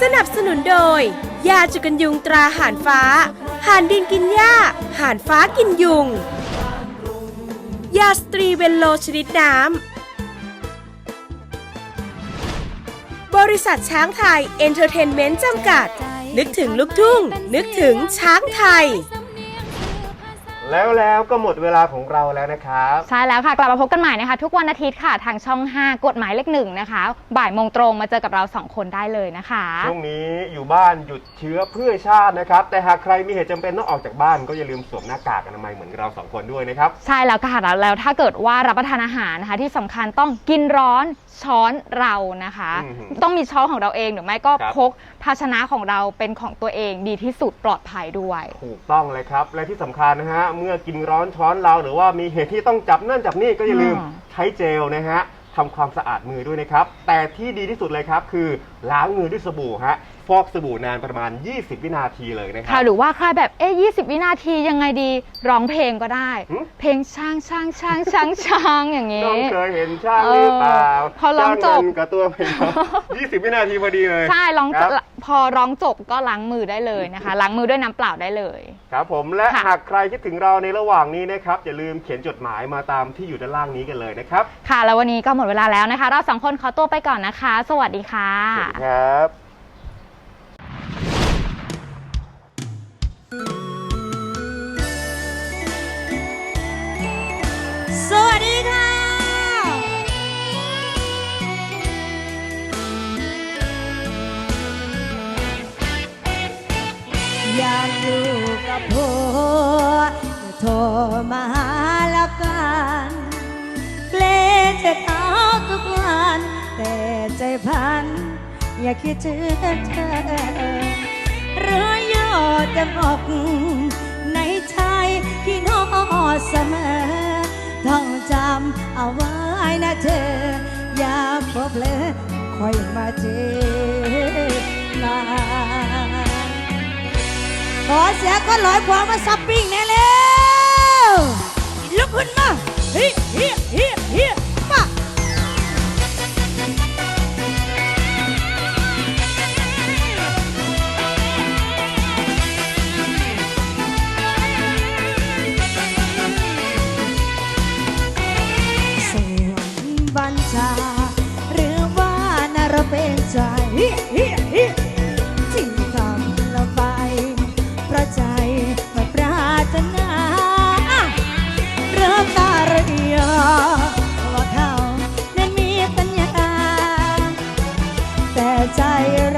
สนับสนุนโดย ยาจุกันยุงตราห่านฟ้า ห่านดินกินหญ้า ห่านฟ้ากินยุง ยาสตรีเวนโลชนิดน้ำ บริษัทช้างไทย เอนเตอร์เทนเมนต์จำกัด นึกถึงลูกทุ่ง นึกถึงช้างไทย แล้วแล้วก็หมดเวลาของเราแล้วนะครับ ใช่แล้วค่ะ กลับมาพบกันใหม่นะคะ ทุกวันอาทิตย์ค่ะ ทางช่อง 5 กฎหมายเลขหนึ่งนะคะ บ่ายโมงตรงมาเจอกับเรา 2 คนได้เลยนะคะ ช่วงนี้อยู่บ้านหยุดเชื้อเพื่อชาตินะครับ แต่หากใครมีเหตุจำเป็นต้องออกจากบ้านก็อย่าลืมสวมหน้ากากอนามัยเหมือนเราสองคนด้วยนะครับ ใช่แล้วค่ะแล้วแล้วถ้าเกิดว่ารับประทานอาหารนะคะ ที่สำคัญต้องกินร้อนช้อนเรานะคะ อือหือต้องมีช้อนของเราเองหรือไม่ก็ครับ พกภาชนะของเราเป็นของตัวเองดีที่สุดปลอดภัยด้วย ถูกต้องเลยครับ และที่สำคัญนะฮะเมื่อกินร้อนช้อนเราหรือว่ามีเหตุที่ต้องจับนั่นจับนี่ก็อย่าลืมอ่า ใช้เจลนะฮะทำความสะอาดมือด้วยนะครับ แต่ที่ดีที่สุดเลยครับคือล้างมือด้วยสบู่ฮะฟอกสบู่นานประมาณ 20 วินาทีเลยนะครั ค่ะหรือว่าใครแบบเอ๊ะ20วินาทียังไงดีร้องเพลงก็ได้ หึ เพลงช่างช่างช่างช่างช่างอย่างนี้น้องเคยเห็นช่างหรือเปล่าเออพอร้องจบางเงินกับตัวเพลง20 วินาทีพอดีเลยใช่ร้องครับพอร้องจบก็ล้างมือได้เลยนะคะ ล้างมือด้วยน้ำเปล่าได้เลย ครับผมและค่ะ หากใครคิดถึงเราในระหว่างนี้นะครับ อย่าลืมเขียนจดหมายมาตามที่อยู่ด้านล่างนี้กันเลยนะครับ ค่ะ แล้ววันนี้ก็หมดเวลาแล้วนะคะ เราสองคนขอตัวไปก่อนนะคะ สวัสดีค่ะ สวัสดีครับสวัสดีค่ะ อยากอยู่กับผัวโทรมาหาแล้วกันเกรงจะเขาทุกวัน แต่ใจพัน อย่าคิดถึงเธอเรือยอดจะบอกในใจที่นอเสมอ ต้องจำเอาไว้นะเธอ อย่าพบเลยคอยมาเจอมาขอเสียก็ลอยความมาซับปิ้งแน่เร็ว ชาหรือว่านรกเป็นใจที่ทำเราไป เพราะใจไม่ปรารถนาเริ่มตาเรียว่าเขานั้นมีสัญญาแต่ใจเรา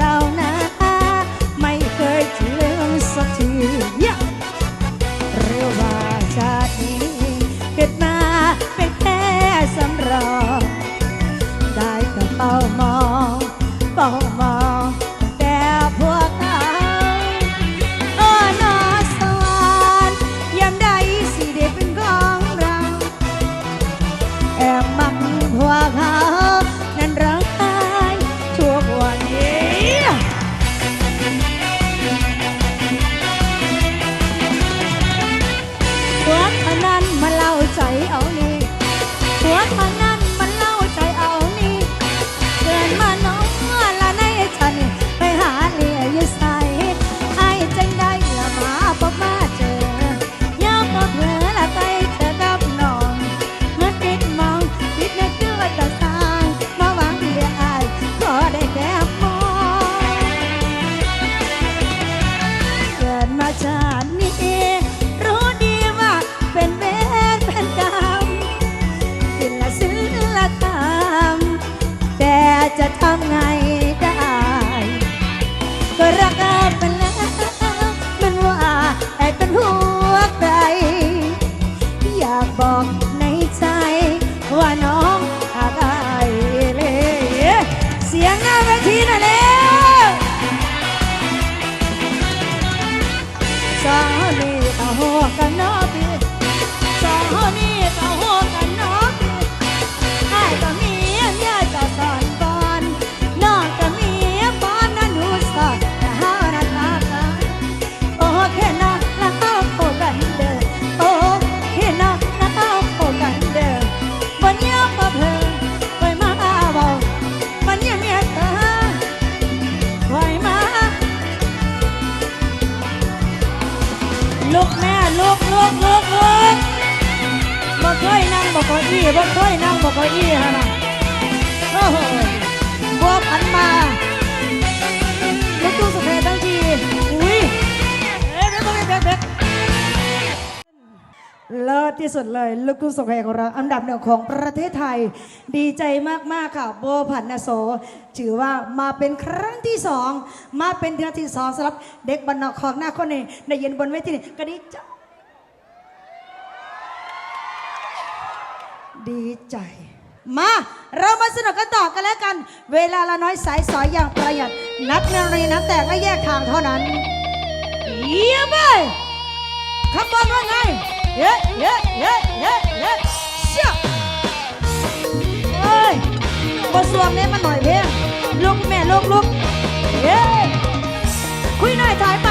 จะทำไง อี้บ่เคยนั่งบ่เก้าอี้ฮะนะโอ้โหบัวพันมาลูกตู้สุเพทั้งทีอุ้ยเอ๊ะเดี๋ยวต้องไปเบ็ดเลิศที่สุดเลย ลูกทุ่งสุเพของเราอันดับหนึ่งของประเทศไทย ดีใจมาก ๆ ค่ะ โบผันนโส ถือว่ามาเป็นครั้งที่สอง มาเป็นเดือนที่สองสำหรับเด็กบันนอกของหน้าคนนี้ในเย็นบนเวทีนี้ก็ดีใจ ดีใจ มาเรามาสนุกกันต่อกันแล้วกัน เวลาละน้อยสายสอยอย่างประหยัด นักเรีนในน้ำแตกและแยกทางเท่านั้นเยี่ยมเลยคำบอกว่าไงเย้เย้เย้เย้เย้เชี่ยเอ้ยบทสวมเนี่ยมันหน่อยเพียงลุกแม่ลุกลุกเย้คุยหน่อยถอยไป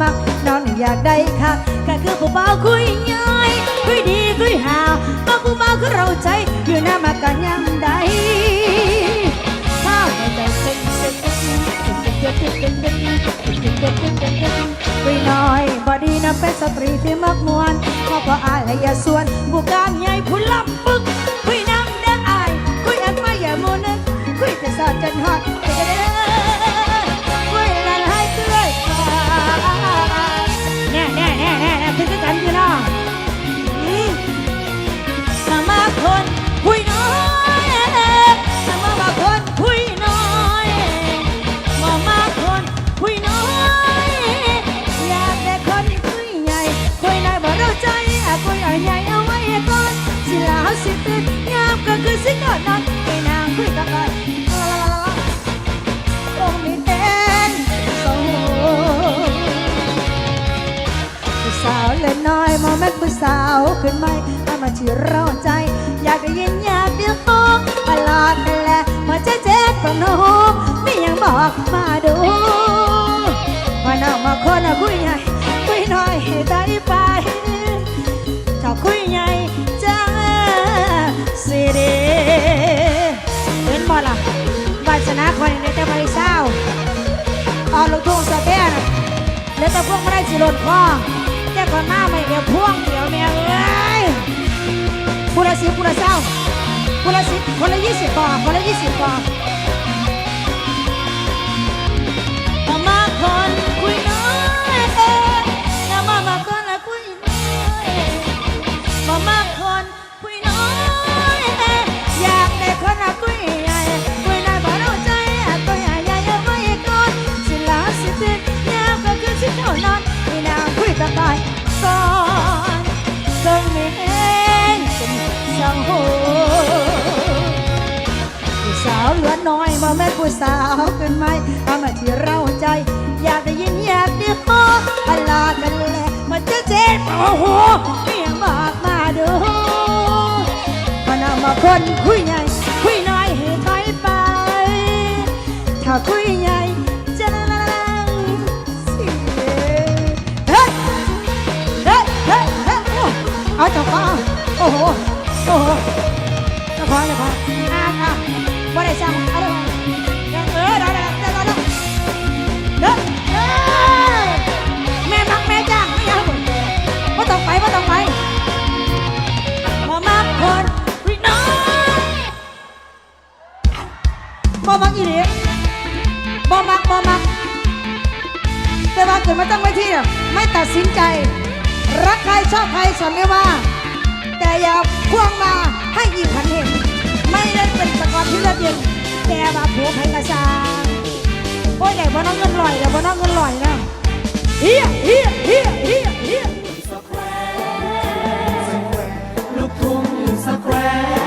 มักน้องนี่อยากได้คักก็คือผู้บ่าวคุยง่ายคุยดีคุยหามาผู้บ่าวคือเราใจอยู่หน้ามากันยังได้ข้าวใจเต้นเต้เต้นเต้นเต้นเต้นเต้นเต้นเต้นเต้นเต้นเต้นคุยน้อยบอดีนะเป็นสตรีที่มักมวนพอพออายและอย่าส่วนผู้กามใหญ่ผู้ลำปึก ตื่นยามก็คือสิก่อนนอนไปนางคุยกันก่อนคงไม่เป็นโซ่ผู้สาวเล่นน้อยมองแม่ผู้สาวขึ้นไม่ให้มาที่เราใจ อยากได้ยินอยากเดียวห้องตลอดนั่นแหละมาเจ๊เจ๊ปนน้องไม่ยังบอกมาดูมาน้องมาคนอะคุยใหญ่ แล้วแต่พวกไม่ได้สิหล่นคอแต่คนหน้าไม่เดียวพ่วงเดียวแม่เอ้ยผู้ละสิบผู้ละเศร้าผู้ละสิบคนละยี่สิบปอคนละยี่สิบปอ ผู้สาวขึ้นไหมเอามาที่เราใจ อยากได้ยินอยากได้ขอพลากันแหละมันจะเจ็บโอ้โหเมียงบอกมาดูมันเอามาคนคุยใหญ่คุยน้อยให้ถอยไป ถ้าคุยใหญ่จะลังเฮ้ยเฮ้ยเฮ้ยเฮ้ยโอ้เอาจ้าฟ้าโอ้โหโอ้โห ไม่ตั้งไวที่ไม่ตัดสินใจ รักใครชอบใครสันไม่ว่า แต่อย่าพ่วงมาให้อีกมขันเห็น ไม่ได้เป็นประกอบที่เลือดเย็นแต่มาผัวไผ่กระซาโอ้ยใหญ่พอน้องเงินลอยแต่พอน้องเงินลอยนะเฮียเฮียเฮียเฮียเฮียลูกทุ่งสแควร์